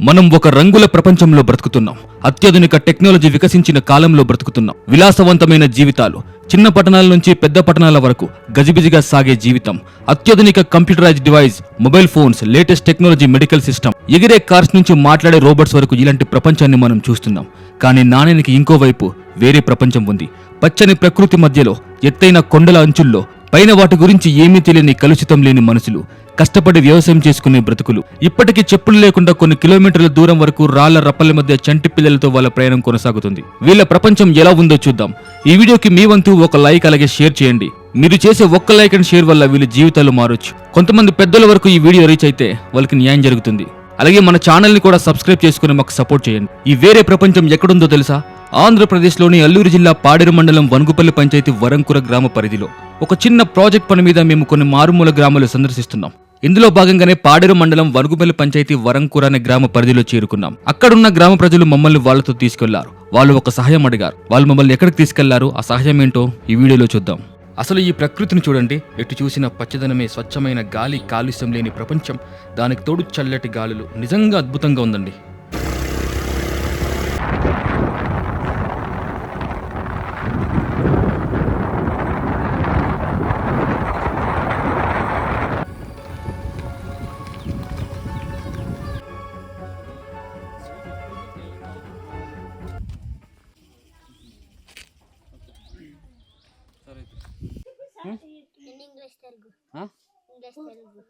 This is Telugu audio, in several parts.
మనం ఒక రంగుల ప్రపంచంలో బ్రతుకుతున్నాం. అత్యాధునిక టెక్నాలజీ వికసించిన కాలంలో బ్రతుకుతున్నాం. విలాసవంతమైన జీవితాలు చిన్న పట్టణాల నుంచి పెద్ద పట్టణాల వరకు గజిబిజిగా సాగే జీవితం అత్యాధునిక computerise device mobile phones latest technology medical system ఎగిరే కార్స్ నుంచి మాట్లాడే రోబోట్స్ వరకు ఇలాంటి ప్రపంచాన్ని మనం చూస్తున్నాం. కానీ నాణ్యానికి ఇంకో వైపు వేరే ప్రపంచం ఉంది. పచ్చని ప్రకృతి మధ్యలో ఎత్తైన కొండల అంచుల్లో పైన వాటి గురించి ఏమీ తెలియని కలుషితం లేని మనుషులు కష్టపడి వ్యవసాయం చేసుకునే బ్రతుకులు. ఇప్పటికీ చెప్పులు లేకుండా కొన్ని కిలోమీటర్ల దూరం వరకు రాళ్ళ రప్పల మధ్య చంటి పిల్లలతో వాళ్ళ ప్రయాణం కొనసాగుతుంది. వీళ్ళ ప్రపంచం ఎలా ఉందో చూద్దాం. ఈ వీడియోకి మీ వంతు ఒక లైక్ అలాగే షేర్ చేయండి. మీరు చేసే ఒక్క లైక్ అండ్ షేర్ వల్ల వీళ్ళ జీవితాలు మారొచ్చు. కొంతమంది పెద్దల వరకు ఈ వీడియో రీచ్ అయితే వాళ్ళకి న్యాయం జరుగుతుంది. అలాగే మన ఛానల్ని కూడా సబ్స్క్రైబ్ చేసుకుని మాకు సపోర్ట్ చేయండి. ఈ వేరే ప్రపంచం ఎక్కడుందో తెలుసా? ఆంధ్రప్రదేశ్లోని అల్లూరు జిల్లా పాడేరు మండలం వనుగుపల్లి పంచాయతీ వరంకుర గ్రామ పరిధిలో. ఒక చిన్న ప్రాజెక్ట్ పని మీద మేము కొన్ని మారుమూల గ్రామాలు సందర్శిస్తున్నాం. ఇందులో భాగంగానే పాడేరు మండలం వనుగుపల్లి పంచాయతీ వరంకుర అనే గ్రామ పరిధిలో చేరుకున్నాం. అక్కడున్న గ్రామ ప్రజలు మమ్మల్ని వాళ్ళతో తీసుకెళ్ళారు. వాళ్ళు ఒక సహాయం అడిగారు. వాళ్ళు మమ్మల్ని ఎక్కడికి తీసుకెళ్ళారు? ఆ సహాయం ఏంటో ఈ వీడియోలో చూద్దాం. అసలు ఈ ప్రకృతిని చూడండి. ఎటు చూసిన పచ్చదనమే స్వచ్ఛమైన గాలి కాలుష్యం లేని ప్రపంచం. దానికి తోడు చల్లటి గాలులు. నిజంగా అద్భుతంగా ఉందండి.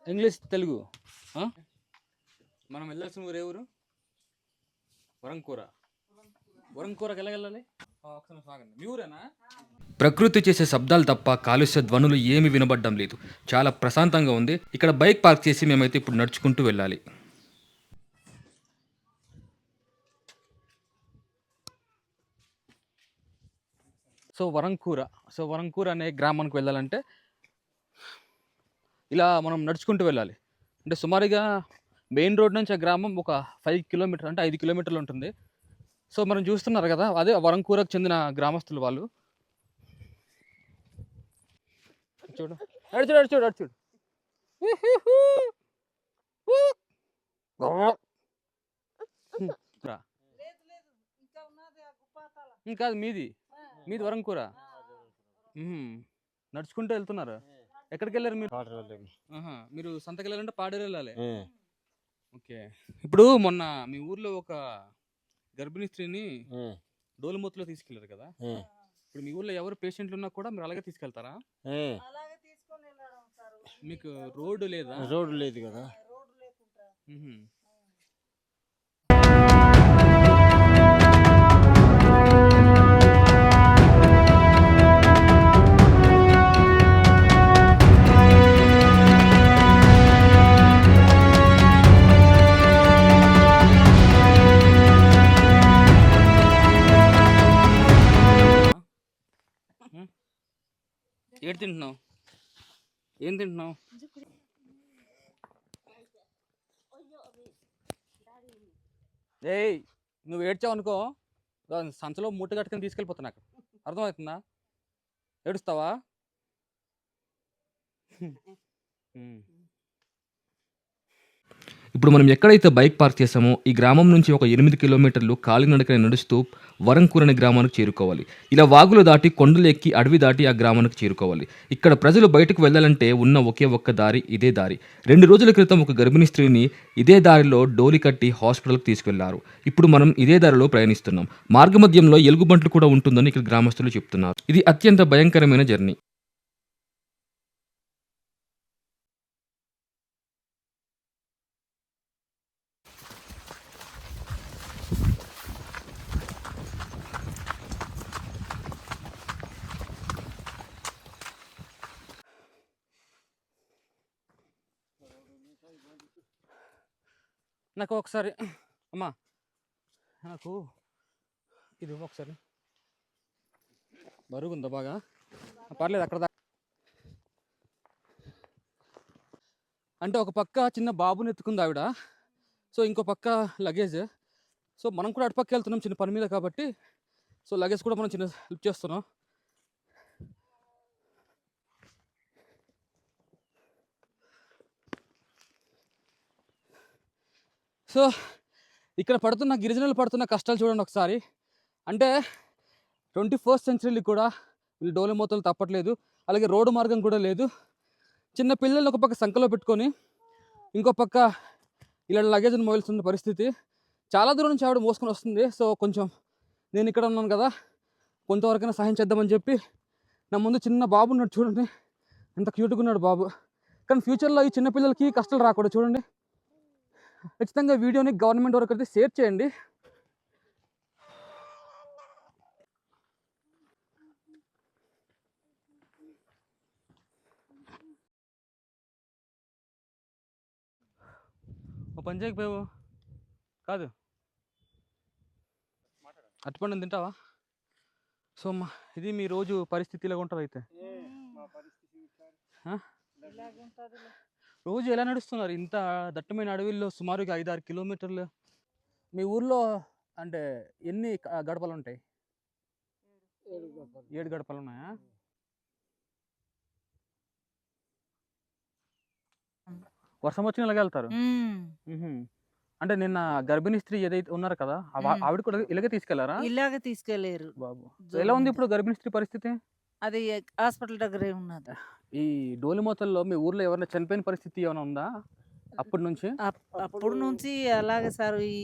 ఇంగ్లీష్ తెలుగు? మనం వెళ్ళాల్సిన ఊరు ఏ ఊరు? వరంకూర. వరంకూరకి ఎలా వెళ్ళాలి? మీ ఊరేనా? ప్రకృతి చేసే శబ్దాలు తప్ప కాలుష్య ధ్వనులు ఏమి వినబడ్డం లేదు. చాలా ప్రశాంతంగా ఉంది. ఇక్కడ బైక్ పార్క్ చేసి మేమైతే ఇప్పుడు నడుచుకుంటూ వెళ్ళాలి. సో వరంకూర. సో వరంకూర అనే గ్రామానికి వెళ్ళాలంటే ఇలా మనం నడుచుకుంటూ వెళ్ళాలి. అంటే సుమారుగా మెయిన్ రోడ్ నుంచి ఆ గ్రామం ఒక ఫైవ్ కిలోమీటర్ అంటే ఐదు కిలోమీటర్లు ఉంటుంది. సో మనం చూస్తున్నారు కదా అదే వరంకూరకు చెందిన గ్రామస్తులు వాళ్ళు. చూడు. అడు చూడు అడు చూడు అడు చూడు. రా. ఇంకా అది మీది? మీది వరంకూర. నడుచుకుంటూ వెళ్తున్నారు. ఎక్కడికి వెళ్ళారు మీరు ఆహా, మీరు సంతకి వెళ్ళాలంటే పాడేరు వెళ్ళాలి ఓకే. ఇప్పుడు మొన్న మీ ఊర్లో ఒక గర్భిణీ స్త్రీని డోలుమూతలో తీసుకెళ్ళారు కదా? ఇప్పుడు మీ ఊర్లో ఎవరు పేషెంట్లు ఉన్నా కూడా మీరు అలాగే తీసుకెళ్తారా? మీకు రోడ్డు లేదా? రోడ్డు లేదు కదా? ఏడు తింటున్నావు? ఏం తింటున్నావు? ఏయ్ నువ్వు ఏడ్చావు అనుకో సంచలో మూట కట్టుకొని తీసుకెళ్ళిపోతున్నా అక్కడ అర్థమవుతుందా? ఏడుస్తావా? హ్మ్. ఇప్పుడు మనం ఎక్కడైతే బైక్ పార్క్ చేసామో ఈ గ్రామం నుంచి ఒక ఎనిమిది కిలోమీటర్లు కాలినడకన నడుస్తూ వరంకూర్ అనే గ్రామానికి చేరుకోవాలి. ఇలా వాగులు దాటి కొండలు ఎక్కి అడవి దాటి ఆ గ్రామానికి చేరుకోవాలి. ఇక్కడ ప్రజలు బయటకు వెళ్ళాలంటే ఉన్న ఒకే ఒక్క దారి ఇదే దారి. రెండు రోజుల క్రితం ఒక గర్భిణీ స్త్రీని ఇదే దారిలో డోలి కట్టి హాస్పిటల్కి తీసుకెళ్ళారు. ఇప్పుడు మనం ఇదే దారిలో ప్రయాణిస్తున్నాం. మార్గమధ్యంలో ఎలుగుబంట్లు కూడా ఉంటుందని ఇక్కడ గ్రామస్తులు చెప్తున్నారు. ఇది అత్యంత భయంకరమైన జర్నీ. నాకు ఒకసారి అమ్మా నాకు ఇది ఒకసారి. బరువు ఉందా బాగా? పర్లేదు అక్కడ అంటే ఒక పక్క చిన్న బాబుని ఎత్తుకుంది ఆవిడ. సో ఇంకో పక్క లగేజ్ సో మనం కూడా అటుపక్క వెళ్తున్నాం చిన్న పని మీద కాబట్టి. సో లగేజ్ కూడా మనం చిన్న లిఫ్ట్ చేస్తున్నాం. సో ఇక్కడ పడుతున్న గిరిజనులు పడుతున్న కష్టాలు చూడండి ఒకసారి. అంటే ట్వంటీ ఫస్ట్ సెంచరీలో కూడా వీళ్ళు డోలు మూతలు తప్పట్లేదు. అలాగే రోడ్డు మార్గం కూడా లేదు. చిన్న పిల్లల్ని ఒక పక్క సంఖలో పెట్టుకొని ఇంకో పక్క ఇలా లగేజ్ని మోయాల్సిన పరిస్థితి. చాలా దూరం నుంచి ఆవిడ మోసుకొని వస్తుంది. సో కొంచెం నేను ఇక్కడ ఉన్నాను కదా కొంతవరకైనా సహాయం చేద్దామని చెప్పి నా ముందు చిన్న బాబు ఉన్నాడు చూడండి. ఎంత క్యూట్గా ఉన్నాడు బాబు. కానీ ఫ్యూచర్లో ఈ చిన్నపిల్లలకి కష్టాలు రాకూడదు చూడండి. ఖచ్చితంగా వీడియోని గవర్నమెంట్ వరకు అయితే షేర్ చేయండి. ఓ పని చేయకపోయావు కాదు. అట్టుపండు తింటావా? సో అమ్మా ఇది మీ రోజు పరిస్థితి ఇలాగ ఉంటుంది అయితే? రోజు ఎలా నడుస్తున్నారు? ఇంత దట్టమైన అడవిలో సుమారుగా ఐదు ఆరు కిలోమీటర్లు. మీ ఊర్లో అంటే ఎన్ని గడపలు ఉంటాయి ఏడు గడపలు. ఉన్నాయా వర్షం వచ్చిన ఇలాగ వెళ్తారు. అంటే నిన్న గర్భిణీ స్త్రీ ఏదైతే ఉన్నారు కదా. ఆవిడ కూడా ఇలాగే తీసుకెళ్ళారా? ఇలాగ తీసుకెళ్ళేరు. బాబు. ఎలా ఉంది ఇప్పుడు గర్భిణీ స్త్రీ పరిస్థితి? అది హాస్పిటల్ దగ్గరే ఉన్నది. ఈ డోలిమోతల్లో మీ ఊర్లో ఎవరైనా చనిపోయిన పరిస్థితి ఏమైనా ఉందా? అప్పటి నుంచి? అప్- అప్పుడు నుంచి అలాగే సార్ ఈ.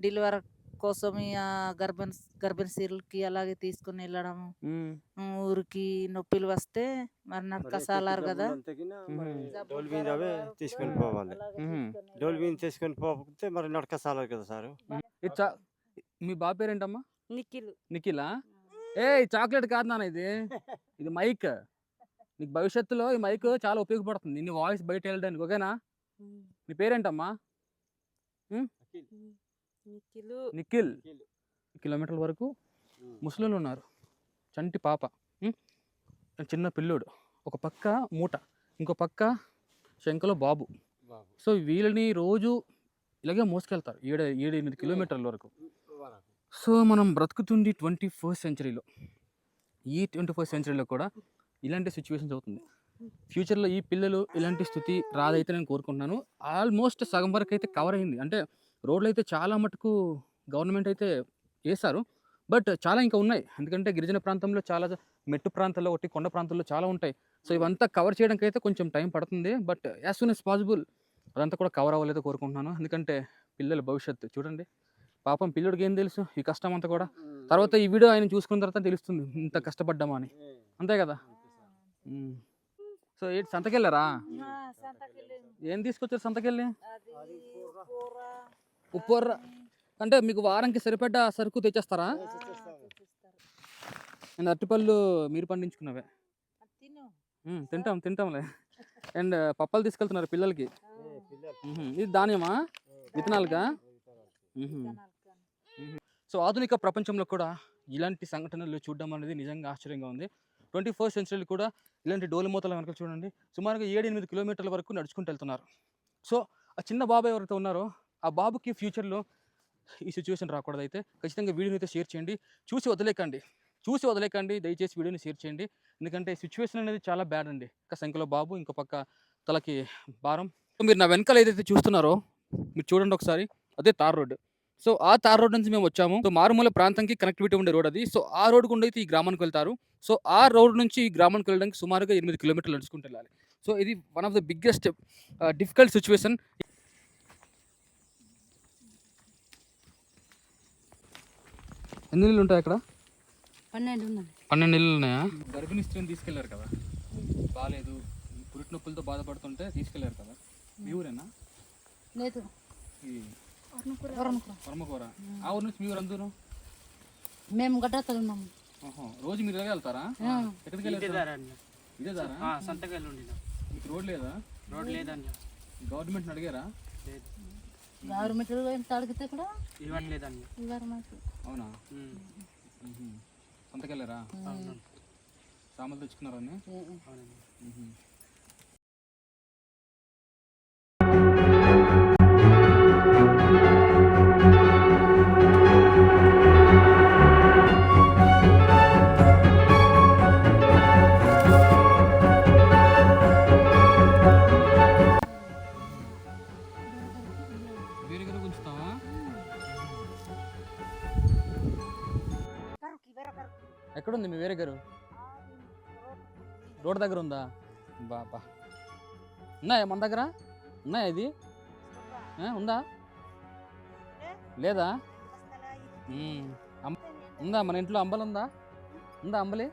డెలివరీ కోసం ఈ ఆ గర్భిణి గర్భిణీ స్త్రీలకి అలాగే తీసుకుని వెళ్ళడం. ఊరికి నొప్పిలు వస్తే మరి నడకసాలారు కదా. తీసుకొని పోవాలి. మ్మ్. డోల్ మీద తీసుకొని పోతే మరి నడక సాలదు కదా సారు? ఇది చా మీ బాబు పేరేంటమ్మా? నిఖిల్. నిఖిలా? ఏ చాక్లెట్ కాదు నాన్న ఇది. ఇది మైక్. నీకు భవిష్యత్తులో ఈ మైక్ చాలా ఉపయోగపడుతుంది. నీ వాయిస్ బయట వెళ్ళడానికి ఓకేనా నీ పేరేంటమ్మా? నిఖిల్. కిలోమీటర్ల వరకు ముసలిలు ఉన్నారు. చంటి పాప? చిన్న పిల్లోడు. ఒక పక్క మూట. ఇంకో పక్క శంకలో బాబు. సో వీళ్ళని రోజు ఇలాగే మోసుకెళ్తారు. ఏడు ఏడు ఎనిమిది కిలోమీటర్ల వరకు. సో మనం బ్రతుకుతుంది ట్వంటీ ఫస్ట్ సెంచరీలో ఈ ట్వంటీ ఫస్ట్ సెంచరీలో కూడా ఇలాంటి సిచ్యువేషన్స్ అవుతుంది. ఫ్యూచర్లో ఈ పిల్లలు ఇలాంటి స్థితి రాదైతే నేను కోరుకుంటున్నాను. ఆల్మోస్ట్ సగం వరకు అయితే కవర్ అయింది. అంటే రోడ్లు అయితే చాలా మటుకు గవర్నమెంట్ అయితే వేశారు. బట్ చాలా ఇంకా ఉన్నాయి. ఎందుకంటే గిరిజన ప్రాంతంలో చాలా మెట్టు ప్రాంతాల్లో ఒకటి కొండ ప్రాంతాల్లో చాలా ఉంటాయి. సో ఇవంతా కవర్ చేయడానికి అయితే కొంచెం టైం పడుతుంది. But as soon as possible అదంతా కూడా కవర్ అవ్వలేదో కోరుకుంటున్నాను. ఎందుకంటే పిల్లల భవిష్యత్తు చూడండి. పాపం పిల్లడికి ఏం తెలుసు? ఈ కష్టం అంతా కూడా. తర్వాత ఈ వీడియో ఆయన చూసుకున్న తర్వాత తెలుస్తుంది. ఇంత కష్టపడ్డామా అని. అంతే కదా. సో ఏంటి సంతకెళ్ళారా? ఏం తీసుకొచ్చారు సంతకెళ్ళి? ఉప్పొర్ర అంటే మీకు వారానికి సరిపడ్డ సరుకు తెచ్చేస్తారా? అండ్ అరటిపళ్ళు మీరు పండించుకున్నవే. తింటాం తింటాంలే. అండ్ పప్పలు తీసుకెళ్తున్నారు పిల్లలకి. ఇది ధాన్యమా? విత్తనాలుగా. సో ఆధునిక ప్రపంచంలో కూడా ఇలాంటి సంఘటనలు చూడడం అనేది నిజంగా ఆశ్చర్యంగా ఉంది. ట్వంటీ ఫస్ట్ సెంచరీలో కూడా ఇలాంటి డోలిమూతల వెనక చూడండి. సుమారుగా ఏడు ఎనిమిది కిలోమీటర్ల వరకు నడుచుకుంటూ వెళ్తున్నారు. సో ఆ చిన్న బాబు ఎవరైతే ఉన్నారో ఆ బాబుకి ఫ్యూచర్లో ఈ సిచ్యువేషన్ రాకూడదు అయితే ఖచ్చితంగా వీడియోని అయితే షేర్ చేయండి. చూసి వదిలేకండి. చూసి వదిలేకండి. దయచేసి వీడియోని షేర్ చేయండి. ఎందుకంటే సిచ్యువేషన్ అనేది చాలా బ్యాడ్ అండి. ఒక సంఖ్యలో బాబు ఇంకో పక్క తలకి భారం. సో మీరు నా వెనకాల ఏదైతే చూస్తున్నారో మీరు చూడండి ఒకసారి. అదే తార్ రోడ్ సో ఆ తార్ రోడ్ నుంచి మేము వచ్చాము. సో మారుమూల ప్రాంతానికి కనెక్టివిటీ ఉండే రోడ్ అది. సో ఆ రోడ్ గుండా అయితే ఈ గ్రామానికి వెళ్తారు. సో ఆ రోడ్ నుంచి ఈ గ్రామానికి వెళ్ళడానికి సుమారుగా ఎనిమిది కిలోమీటర్లు నడుచుకుంటూ వెళ్ళాలి. సో ఇది one of the biggest difficult situation ఎన్ని నీళ్ళు ఉంటాయి అక్కడ? పన్నెండు ఉన్నది పన్నెండు నెలలు ఉన్నాయా? గర్భిణీ స్త్రీని తీసుకెళ్ళారు కదా. బాగాలేదు పురిటి నొప్పులతో బాధపడుతుంటే తీసుకెళ్ళారు కదా. మీ ఊరేనా? లేదు. ఆ ఊరు నుంచి మీ ఊరు అందరూ మేము గడ్డతలు ఉన్నాము రోజు మీరు ఇలాగే వెళ్తారా? ఎక్కడికి ఇదే దారా ఉండిన. మీకు రోడ్ లేదా? రోడ్ లేదండి గవర్నమెంట్ అడిగారా? గవర్నమెంట్ ఎంత అడిగితే కూడా ఇవ్వట్లేదండి గవర్నమెంట్ అవునా? సంతకెళ్ళారా సామాన్లు తెచ్చుకున్నారని మ్మ్. ఎక్కడుంది మీ వేరే గారు రోడ్ దగ్గర ఉందా బాబా ఉన్నాయా మన దగ్గర? ఉన్నాయా ఇది? ఉందా? లేదా? ఉందా మన ఇంట్లో అంబలు ఉందా? ఉందా అంబలి?